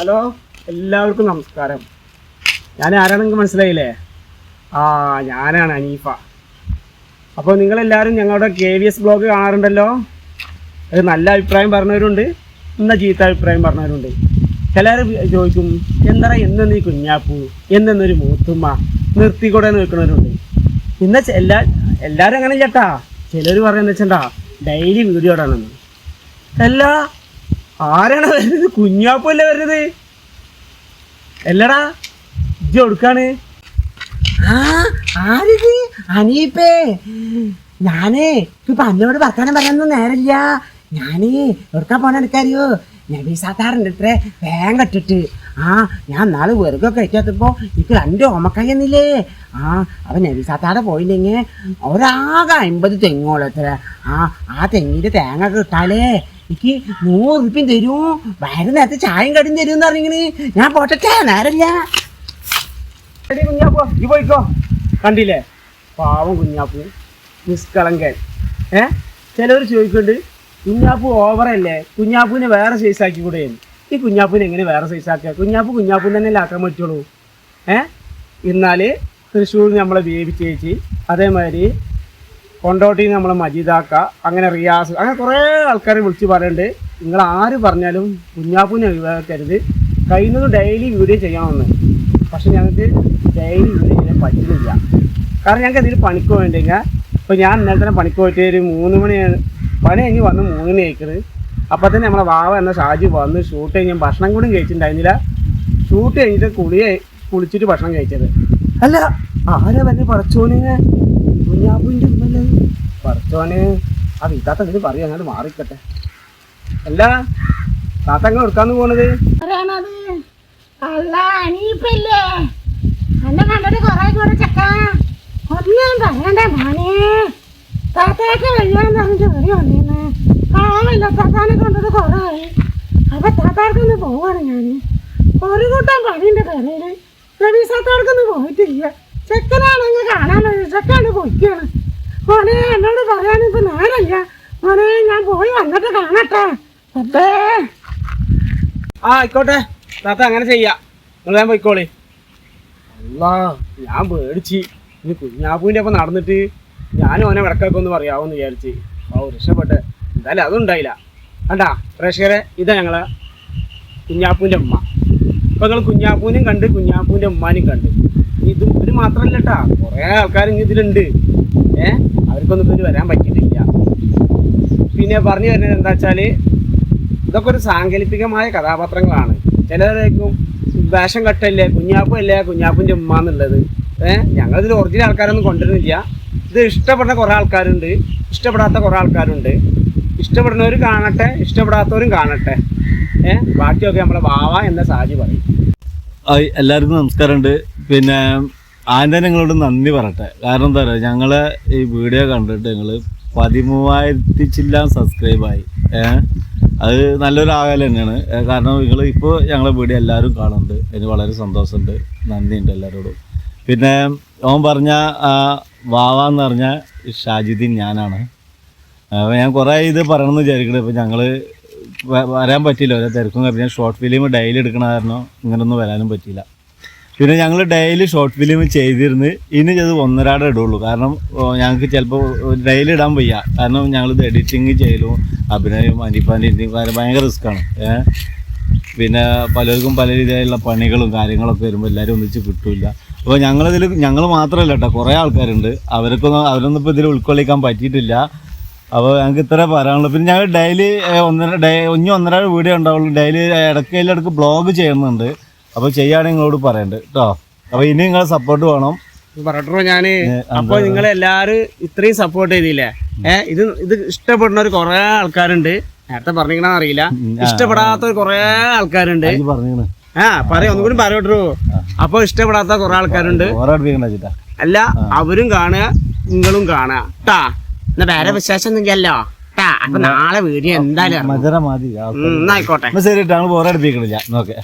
Hello എല്ലാവർക്കും നമസ്കാരം. ഞാൻ ആരാണെന്ന് മനസ്സിലായില്ലേ? ആ ഞാനാണ് അനീഫ. അപ്പോൾ നിങ്ങളെല്ലാവരും ഞങ്ങളുടെ കെ വി എസ് ബ്ലോഗ് കാണാറുണ്ടല്ലോ? അത് നല്ല അഭിപ്രായം പറഞ്ഞവരുണ്ട് ഇന്ന ചീത്ത അഭിപ്രായം പറഞ്ഞവരുണ്ട്. ചിലർ ചോദിക്കും എന്താ എന്നെന്ന് ഈ കുഞ്ഞാപ്പൂ? എന്നെന്നൊരു മൂത്തുമ്മ നിർത്തിക്കൂടെ നിൽക്കുന്നവരുണ്ട് ഇന്ന എല്ലാ എല്ലാവരും അങ്ങനെ ചേട്ടാ ചിലർ പറയുന്നത് വെച്ചാ ഡെയിലി വീഡിയോ ഇടാണെന്ന് അല്ല ആരാണ് വരുന്നത്? കുഞ്ഞാപ്പല്ലേ വരുന്നത്? എല്ലടാ ഇജ്ജ് കൊടുക്കാണ് ആരിത്? അനീപ്പേ ഞാനേ ഇപ്പൊ അന്നോട് വർത്താനം പറയാനൊന്നും നേരമില്ല. ഞാനേ എവിടുക്കാ പോണ എടുക്കാറിയോ സാധാരണ ഇത്രേ വേഗം ഇട്ടിട്ട് ആ ഞാൻ നാളെ വെറുതെ കഴിക്കാത്തപ്പോ എനിക്ക് രണ്ട് ഓമക്കായെന്നില്ലേ ആ അവൻ നബി സാത്താടെ പോയില്ലെങ്കിൽ ഒരാകെ അമ്പത് തെങ്ങോളത്ര ആ ആ തെങ്ങിന്റെ തേങ്ങ ഒക്കെ ഇട്ടാലേ എനിക്ക് നൂറ് ഉറുപ്പ്യം തരൂ. വയറ് നേരത്തെ ചായം കടിയും തരും എന്ന് പറഞ്ഞിങ്ങനെ ഞാൻ പോട്ടെ നേരല്ല. കുഞ്ഞാപ്പൂ ഈ പോയിക്കോ. കണ്ടില്ലേ? പാവം കുഞ്ഞാപ്പു. നിഷ്കളങ്കൻ. ഏ? ചിലവർ ചോദിക്കുന്നുണ്ട് കുഞ്ഞാപ്പൂ ഓവറല്ലേ കുഞ്ഞാപ്പുവിനെ വേറെ സൈസ് ആക്കി കൂടെ. ഈ കുഞ്ഞാപ്പുവിനെ എങ്ങനെ വേറെ സൈസ് ആക്കുക? കുഞ്ഞാപ്പു തന്നെ ആക്കാൻ പറ്റുള്ളൂ? ഏ? എന്നാൽ തൃശ്ശൂർ നമ്മളെ ബേബി ചേച്ചി അതേമാതിരി കൊണ്ടോട്ടിയിൽ നമ്മൾ മജീദാക്ക അങ്ങനെ റിയാസ് അങ്ങനെ കുറേ ആൾക്കാരെ വിളിച്ച് പറയുന്നുണ്ട് നിങ്ങൾ ആര് പറഞ്ഞാലും കുഞ്ഞാപ്പൂനെ ഒഴിവാക്കരുത്. കഴിയുന്നത് ഡെയിലി വീഡിയോ ചെയ്യാമെന്ന് പക്ഷെ ഞങ്ങൾക്ക് ഡെയിലി വീഡിയോ ചെയ്യാൻ പറ്റുന്നില്ല. കാരണം ഞങ്ങൾക്ക് എന്തെങ്കിലും പണിക്ക് വേണ്ടെങ്കിൽ ഇപ്പോൾ ഞാൻ ഇന്നലെ തന്നെ പണിക്ക് പോയിട്ട് ഒരു മൂന്ന് മണിയാണ് പണി കഴിഞ്ഞ് വന്ന് മൂന്ന് മണി കഴിക്കുന്നത് അപ്പോൾ തന്നെ നമ്മളെ വാവ എന്ന ഷാജി വന്ന് ഷൂട്ട് കഴിഞ്ഞ് ഭക്ഷണം കൂടി കഴിച്ചിട്ടുണ്ടായിരുന്നില്ല. ഷൂട്ട് കഴിഞ്ഞിട്ട് കുളിയെ കുളിച്ചിട്ട് ഭക്ഷണം കഴിച്ചത്. അല്ല ആരാ വല്ല പറച്ചോനെ കുഞ്ഞാപ്പൂന്റെ ഉമ്മല്ലേ പറച്ചോന് ആ വീട്ടാത്ത ഇതിന് പറയാം? അങ്ങോട്ട് മാറിക്കട്ടെ. അല്ല താത്ത അങ്ങനെ എടുക്കാന്ന് പോണത്? അല്ല ഒരു കൂട്ടം പണിയുണ്ട് കരയിൽ രവീസാത്താർക്കൊന്നും പോയിട്ടില്ല. ചെക്കനാണെങ്കിൽ കാണാൻ ചെക്കാണ് പൊയ്ക്കാണ്. മോനെ എന്നോട് പറയാനിപ്പോ നേരല്ല. മോനെ ഞാൻ പോയി വന്നിട്ട് കാണട്ടെ. അപ്പേ. ആ ആയിക്കോട്ടെ. താത്ത അങ്ങനെ ചെയ്യാ. നിങ്ങൾ ഞാൻ പോയിക്കോളി. അല്ലാ ഞാൻ പേടിച്ച്. ഇനി കുഞ്ഞാപ്പൂവിന്റെ ഒപ്പം നടന്നിട്ട് ഞാനും അവനെ വിടക്കൊക്കെ ഒന്ന് പറയാമെന്ന് വിചാരിച്ച്. ഓ രക്ഷപ്പെട്ട്. എന്തായാലും അതും ഉണ്ടായില്ല. കണ്ടാ പ്രേക്ഷകരെ ഇതാ ഞങ്ങളെ കുഞ്ഞാപ്പൂവിന്റെ ഉമ്മ. ഇപ്പം നിങ്ങൾ കുഞ്ഞാപ്പൂനെയും കണ്ട് കുഞ്ഞാപ്പൂവിന്റെ ഉമ്മാനെയും കണ്ട്. ഇതും ഇത് മാത്രമല്ല കേട്ടാ കുറേ ആൾക്കാർ ഇതിലുണ്ട്. ഏ? അവർക്കൊന്നും പേര് വരാൻ പറ്റിയിട്ടില്ല. പിന്നെ പറഞ്ഞു വരുന്നത് എന്താ വെച്ചാൽ ഇതൊക്കെ ഒരു സാങ്കല്പികമായ കഥാപാത്രങ്ങളാണ്. ചിലരേക്കും വേഷം കെട്ടല്ലേ കുഞ്ഞാപ്പും അല്ലേ കുഞ്ഞാപ്പിന്റെ ഉമ്മ എന്നുള്ളത്. ഏഹ് ഞങ്ങളിതിൽ ഒറിജിനൽ ആൾക്കാരൊന്നും കൊണ്ടുവരുന്നില്ല. ഇത് ഇഷ്ടപ്പെടുന്ന കുറേ ആൾക്കാരുണ്ട്. ഇഷ്ടപ്പെടാത്ത കുറേ ആൾക്കാരുണ്ട്. ഇഷ്ടപ്പെടുന്നവർ കാണട്ടെ ഇഷ്ടപ്പെടാത്തവരും കാണട്ടെ. ഏഹ് ബാക്കിയൊക്കെ നമ്മളെ വാവ എന്ന സാജി പറയും. എല്ലാവർക്കും നമസ്കാരമുണ്ട്. പിന്നെ ആദ്യം നിങ്ങളോട് നന്ദി പറയട്ടെ. കാരണം എന്താ പറയുക ഞങ്ങളെ ഈ വീഡിയോ കണ്ടിട്ട് നിങ്ങൾ പതിമൂവായിരത്തി ചില്ലാൻ സബ്സ്ക്രൈബായി അത് നല്ലൊരു ആകാലം തന്നെയാണ്. കാരണം നിങ്ങൾ ഇപ്പോൾ ഞങ്ങളെ വീഡിയോ എല്ലാവരും കാണുന്നുണ്ട്. അതിന് വളരെ സന്തോഷമുണ്ട്. നന്ദിയുണ്ട് എല്ലാവരോടും. പിന്നെ ഓൻ പറഞ്ഞ വാവ എന്ന് പറഞ്ഞ ഷാജിദ്ദീൻ ഞാനാണ്. അപ്പോൾ ഞാൻ കുറേ ഇത് പറയണമെന്ന് വിചാരിക്കണം. ഇപ്പോൾ ഞങ്ങൾ വരാൻ പറ്റിയില്ല. ഓരോ തിരക്കും കാര്യം ഞാൻ ഷോർട്ട് ഫിലിം ഡെയിലി എടുക്കണ കാരണം ഇങ്ങനൊന്നും വരാനും പറ്റിയില്ല. പിന്നെ ഞങ്ങൾ ഡെയിലി ഷോർട്ട് ഫിലിം ചെയ്തിരുന്നു ഇനി ചെയ്ത് ഒന്നരാടെ ഇടുള്ളൂ. കാരണം ഞങ്ങൾക്ക് ചിലപ്പോൾ ഡെയിലി ഇടാൻ വയ്യ. കാരണം ഞങ്ങളിത് എഡിറ്റിങ് ചെയ്യലും അഭിനയം അനിപ്പാന്റെ ഭയങ്കര റിസ്ക്കാണ് ഏഹ് പിന്നെ പലർക്കും പല രീതിയിലുള്ള പണികളും കാര്യങ്ങളൊക്കെ വരുമ്പോൾ എല്ലാവരും ഒന്നിച്ച് കിട്ടില്ല. അപ്പോൾ ഞങ്ങളിതിൽ ഞങ്ങൾ മാത്രമല്ല കേട്ടോ കുറേ ആൾക്കാരുണ്ട്. അവർക്കൊന്നും അവരൊന്നും ഇപ്പോൾ ഇതിൽ ഉൾക്കൊള്ളിക്കാൻ പറ്റിയിട്ടില്ല. അപ്പോൾ ഞങ്ങൾക്ക് ഇത്ര പറയാനുള്ളൂ. പിന്നെ ഞങ്ങൾ ഡെയിലി ഒന്നര ഡേ ഇനി ഒന്നര വീഡിയോ ഉണ്ടാവുള്ളൂ. ഡെയിലി ഇടയ്ക്ക് ഇടയ്ക്ക് ബ്ലോഗ് ചെയ്യുന്നുണ്ട്. അപ്പോൾ ചെയ്യുകയാണെങ്കിൽ നിങ്ങളോട് പറയണ്ട് കേട്ടോ അപ്പോൾ ഇനി നിങ്ങളെ സപ്പോർട്ട് വേണം. പറട്ടോ ഞാൻ അപ്പോൾ അപ്പൊ നിങ്ങൾ എല്ലാവരും ഇത്രയും സപ്പോർട്ട് ചെയ്തില്ലേ? ഏഹ് ഇത് ഇത് ഇഷ്ടപ്പെടുന്ന ഒരു കുറേ ആൾക്കാരുണ്ട്. നേരത്തെ പറഞ്ഞിങ്ങനെ അറിയില്ല. ഇഷ്ടപ്പെടാത്ത കുറേ ആൾക്കാരുണ്ട്. പറഞ്ഞു ആ പറയാം ഒന്നും കൂടി പറയട്ടോ അപ്പൊ ഇഷ്ടപ്പെടാത്ത കുറെ ആൾക്കാരുണ്ട്. അല്ല അവരും കാണുക നിങ്ങളും കാണുക. ട്ടാ എന്നാ വേറെ വിശേഷം എന്തെങ്കിലല്ലോ ട്ടാ അപ്പൊ നാളെ വീഡിയോ എന്തായാലും ആയിക്കോട്ടെ ശരി ഓക്കെ.